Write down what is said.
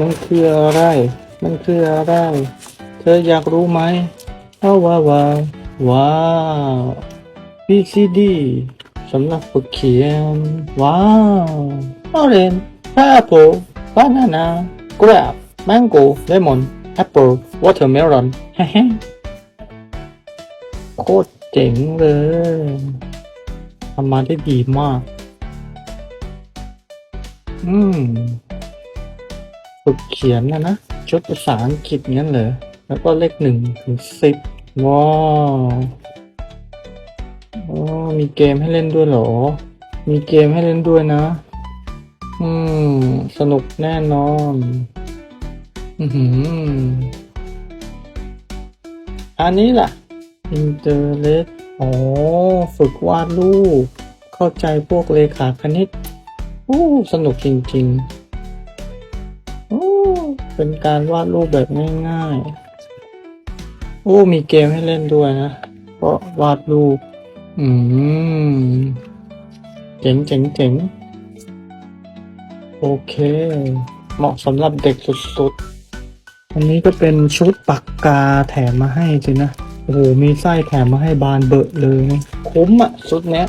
มันคืออะไร มันคืออะไร เธออยากรู้ไหมว้าวว้าวว้าว้าว PCD สำหรับฝึกเขียน ว้าว Orange Apple Banana Grape Mango Lemon Apple Watermelon เฮ้โคตรเจ๋งเลยทำมาได้ดีมาก อืม ฝึกเขียนนะนะชุดภาษาอังกฤษงั้นเหรอ แล้วก็เลขหนึ่งถึงสิบว้าวอ๋อมีเกมให้เล่นด้วยเหรอ มีเกมให้เล่นด้วยนะ อืม สนุกแน่นอน อือหืออันนี้ล่ะอินเตอร์เน็ตอ๋อ ฝึกวาดรูป เข้าใจพวกเลขาคณิต โอ้ สนุกจริง ๆ เป็นการวาดรูปแบบง่ายๆ โอ้ มีเกมให้เล่นด้วยนะเพราะวาดรูป อืม เจ๋งเจ๋งเจ๋งโอเค เหมาะสำหรับเด็กสุดๆ อันนี้ก็เป็นชุดปากกาแถมมาให้จินะ โอ้โห มีไส้แถมมาให้บานเบอะเลยนะ คุ้มอะชุดเนี้ย